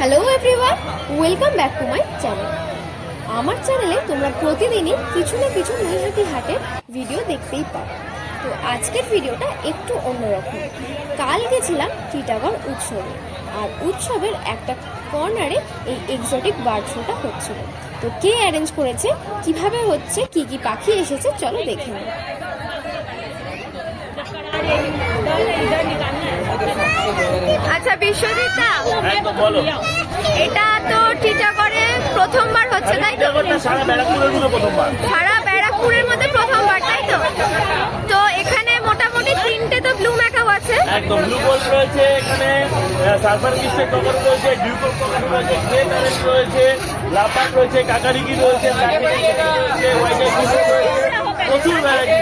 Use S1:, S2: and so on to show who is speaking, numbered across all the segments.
S1: Hello everyone welcome back to my channel আমার চ্যানেলে তোমরা প্রতিদিনই কিছু না কিছু নৈহাটি হাটের ভিডিও দেখতেই পাও তো আজকের ভিডিওটা একটু অন্যরকম। কাল গেছিলাম টিটাগড় উৎসবে। আর উৎসবের একটা কর্নারে এই এক্সোটিক বার্ড শোটা হচ্ছিল। তো কে অ্যারেঞ্জ করেছে? কীভাবে হচ্ছে? কি কি পাখি এসেছে? চলো দেখে নিই। আচ্ছা বিশ্বজিৎ দা
S2: একদম বলো।
S1: এটা তো টিটাগড়ে প্রথমবার হচ্ছে তাই তো?
S2: সারা ব্যারাকপুরের মধ্যে প্রথমবার
S1: তাই তো? তো এখানে মোটামুটি তিনটে তো ব্লু ম্যাকাও আছে।
S2: একদম ব্লু গোল্ড রয়েছে এখানে টকার রয়েছে টকার রয়েছে গ্রে প্যারেন্ট রয়েছে লাপাট রয়েছে কাকারিকি রয়েছে রয়েছে প্রচুর ভ্যারাইটি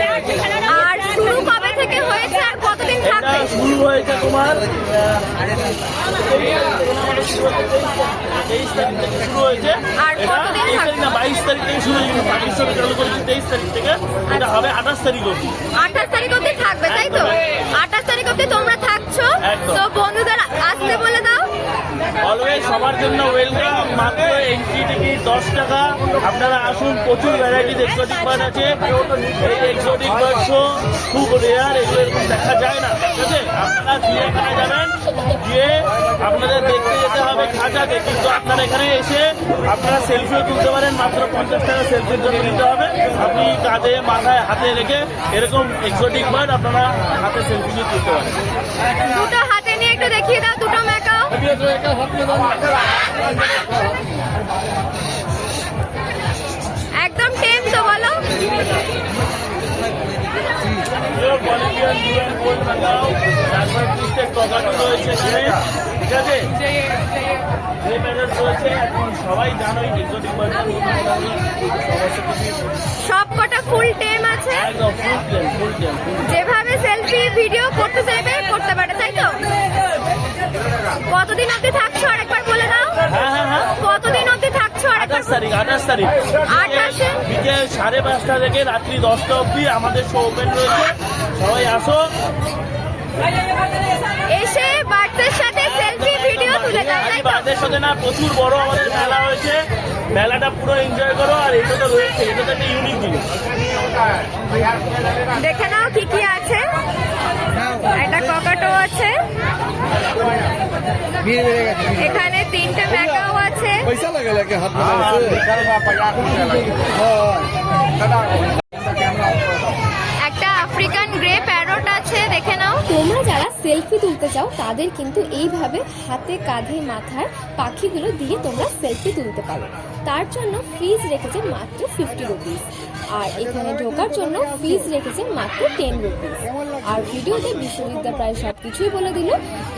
S1: আর শুরু কবে থেকে হয়েছে আর
S2: এটা
S1: থাকবে
S2: শুরু হয়েছে তোমার। তেইশ তারিখ থেকে শুরু হয়েছে। না বাইশ তারিখ থেকে শুরু হয়েছে। পাকিস্তান চালু করেছে তেইশ তারিখ থেকে। এটা হবে আঠাশ তারিখ অবধি।
S1: আঠাশ তারিখ অব্দি থাকবে তাই তো? আঠাশ তারিখ। অব্দি তোমরা থাকছো। তো বন্ধুদের আসতে বলে দাও
S2: অলওয়েজ সবার জন্য ওয়েলকাম মাত্র এন্ট্রি টিকিট দশ টাকা? আপনারা আসুন, প্রচুর ভ্যারাইটিস এক্সোটিক বার্ড আছে। এক্সোটিক বার্ড খুব রেয়ার এগুলো এরকম দেখা যায় না। ঠিক আছে? আপনারা চিড়িয়াখানায় যাবেন গিয়ে আপনাদের দেখতে যেতে হবে খাঁচাতে কিন্তু আপনারা এখানে এসে আপনারা সেলফিও তুলতে পারেন, মাত্র পঞ্চাশ টাকা সেলফির জন্য নিতে হবে। আপনি কাঁধে, মাথায়, হাতে রেখে এরকম এক্সোটিক বার্ড আপনারা হাতে সেলফি নিয়ে তুলতে পারেন।
S1: দুটো হাতে নিয়ে একটু দেখিয়ে দাও একদম টেম তো বলো। সব কটা ফুল টেম আছে যেভাবে সেলফি ভিডিও করতে চাইবে
S2: তারিখ আঠাশ তারিখ। বিকেল সাড়ে পাঁচটা থেকে রাত্রি দশটা অবধি আমাদের শো ওপেন রয়েছে। সবাই আসো।
S1: এসে বাচ্চার সাথে সেলফি ভিডিও তুলে
S2: না প্রচুর বড় আমাদের মেলা হয়েছে। মেলাটা পুরো এনজয় করো আর এটা তো রয়েছে এটা তো একটা ইউনিক জিনিস।
S1: দেখে নাও কি কি আছে। এখানে তিনটে ম্যাকাও আছে। পয়সা লাগে লাগে হাত সেলফি তুলতে চাও, তাদের কিন্তু এইভাবে হাতে, কাঁধে, মাথার পাখিগুলো দিয়ে তোমরা সেলফি তুলতে পারো। তার জন্য ফিজ রেখেছে মাত্র ফিফটি রুপিস আর এখানে ঢোকার জন্য ফিজ রেখেছে মাত্র টেন রুপিস আর ভিডিওতে বিশ্ববিদ্যা প্রায় সব কিছুই বলে দিল,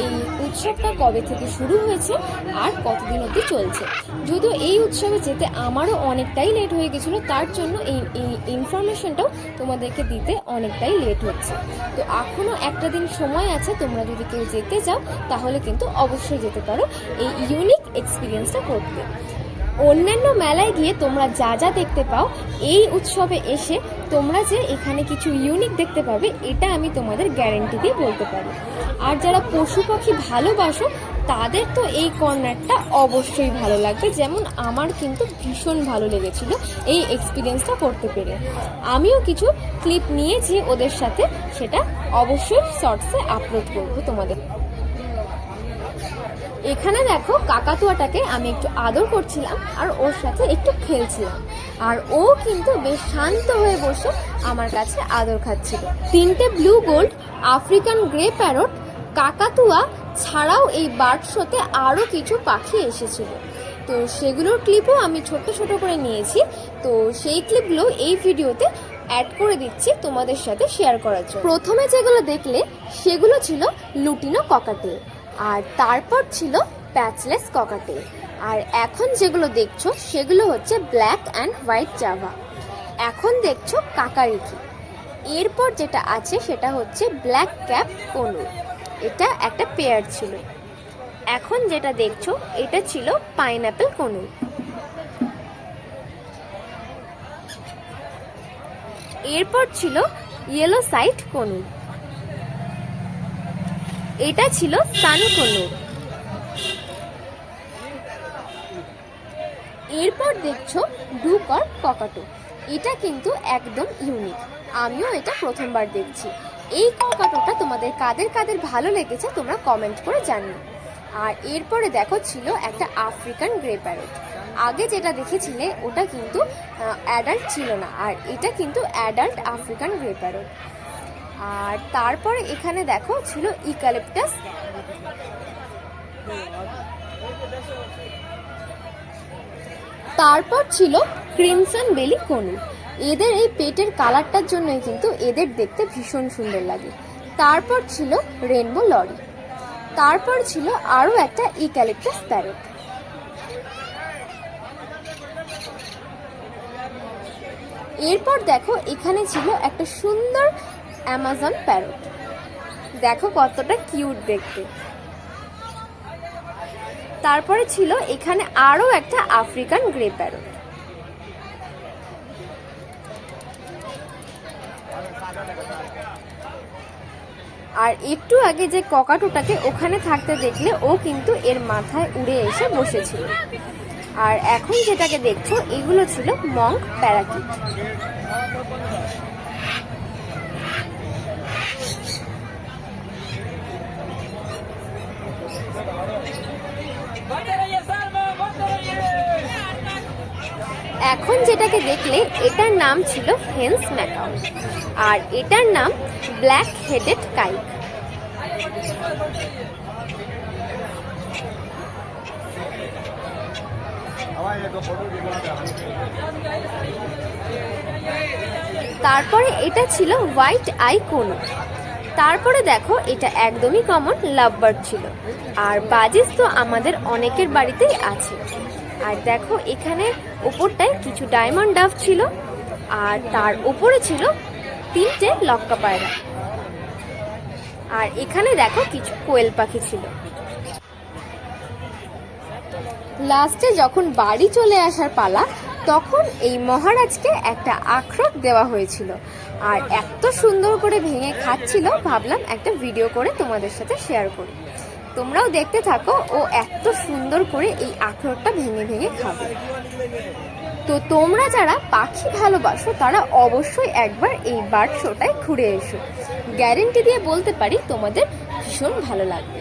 S1: এই উৎসবটা কবে থেকে শুরু হয়েছে আর কতদিন অবধি চলছে? যদিও এই উৎসবে যেতে আমারও অনেকটাই লেট হয়ে গেছিল, তার জন্য এই এই ইনফরমেশনটাও তোমাদেরকে দিতে অনেকটাই লেট হচ্ছে। তো এখনও একটা দিন সময় আছে তোমরা যদি কেউ যেতে চাও, তাহলে কিন্তু অবশ্যই যেতে পারো। এই ইউনিক এক্সপিরিয়েন্সটা করতে। অন্যান্য মেলায় গিয়ে তোমরা যা যা দেখতে পাও, এই উৎসবে এসে তোমরা যে এখানে কিছু ইউনিক দেখতে পাবে, এটা আমি তোমাদের গ্যারেন্টি দিয়ে বলতে পারি। আর যারা পশু পাখি ভালোবাসো, তাদের তো এই কর্নারটা অবশ্যই ভালো লাগবে। যেমন আমার কিন্তু ভীষণ ভালো লেগেছিল এই এক্সপিরিয়েন্সটা করতে পেরে। আমিও কিছু ক্লিপ নিয়েছি ওদের সাথে, সেটা অবশ্যই শর্টসে আপলোড করব তোমাদের। এখানে দেখো কাকাতুয়াটাকে আমি একটু আদর করছিলাম আর ওর সাথে একটু খেলছিলাম। আর ও কিন্তু বেশ শান্ত হয়ে বসে আমার কাছে আদর খাচ্ছিল। তিনটে blue gold African grey parrot কাকাতুয়া ছাড়াও এই বার্ড শোতে আরও কিছু পাখি এসেছিল। তো সেগুলোর ক্লিপও আমি ছোট ছোট করে নিয়েছি। তো সেই ক্লিপগুলো এই ভিডিওতে অ্যাড করে দিচ্ছি তোমাদের সাথে শেয়ার করার জন্য। প্রথমে যেগুলো দেখলে সেগুলো ছিল লুটিনো ককাটেল। আর তারপর ছিল প্যাচলেস ককাটেল আর এখন যেগুলো দেখছ, সেগুলো হচ্ছে ব্ল্যাক অ্যান্ড হোয়াইট জাভা। এখন দেখছ কাকারিকি। এরপর যেটা আছে, সেটা হচ্ছে ব্ল্যাক ক্যাপ কনুর এটা একটা পেয়ার ছিল। এখন যেটা দেখছ, এটা ছিল পাইনঅ্যাপেল কনুর এরপর ছিল ইয়েলো সাইট কনুর এটা ছিল সান কনুর এরপর দেখছ ডুকর ককাটো। এটা কিন্তু একদম ইউনিক আমিও এটা প্রথমবার দেখছি। এই ককাটোটা তোমাদের কাদের কাদের ভালো লেগেছে তোমরা কমেন্ট করে জানিও। আর এরপরে দেখো ছিল একটা আফ্রিকান গ্রে প্যারট আগে যেটা দেখেছিলে ওটা কিন্তু অ্যাডাল্ট ছিল না। আর এটা কিন্তু অ্যাডাল্ট আফ্রিকান গ্রে প্যারট আর তারপরে এখানে দেখো ছিল ইকালিপটাস তারপর ছিল ক্রিমসন বেলি কনু এদের এই পেটের কালারটার জন্যই কিন্তু এদের দেখতে ভীষণ সুন্দর লাগে। তারপর ছিল রেনবো লরি তারপর ছিল আরও একটা ইক্যালিপটাস প্যারট এরপর দেখো এখানে ছিল একটা সুন্দর অ্যামাজন প্যারট দেখো কতটা কিউট দেখতে। তারপরে ছিল এখানে আরও একটা আফ্রিকান গ্রে প্যারট আর একটু আগে যে ককাটোটাকে ওখানে থাকতে দেখলে ও কিন্তু এর মাথায় উড়ে এসে বসেছিল। আর এখন যেটাকে দেখছ, এগুলো ছিল মঙ্ক প্যারাকিট এখন যেটাকে দেখলে, এটার নাম ছিল হেন্স ম্যাকাও। আর এটার নাম ব্ল্যাক হেডেড কাইক। তারপরে এটা ছিল হোয়াইট আই কোনো। তারপরে দেখো, এটা একদমই কমন লাভবার্ড ছিল। আর বাজিস তো আমাদের অনেকের বাড়িতেই আছে। আর দেখো, এখানে ওপরটায় কিছু ডায়মন্ড ডাভ ছিল, আর তার ওপরে ছিল তিনটে লক্কা পায়রা। আর এখানে দেখো, কিছু কোয়েল পাখি ছিল। লাস্টে যখন বাড়ি চলে আসার পালা তখন এই মহারাজকে একটা আখরোট দেওয়া হয়েছিল। আর এত সুন্দর করে ভেঙে খাচ্ছিল, ভাবলাম একটা ভিডিও করে তোমাদের সাথে শেয়ার করি। তোমরাও দেখতে থাকো, ও এত সুন্দর করে এই আখরোটটা ভেঙে ভেঙে খাবে। তো তোমরা যারা পাখি ভালোবাসো, তারা অবশ্যই একবার এই বার্ড শোটায় ঘুরে এসো। গ্যারেন্টি দিয়ে বলতে পারি, তোমাদের ভীষণ ভালো লাগবে।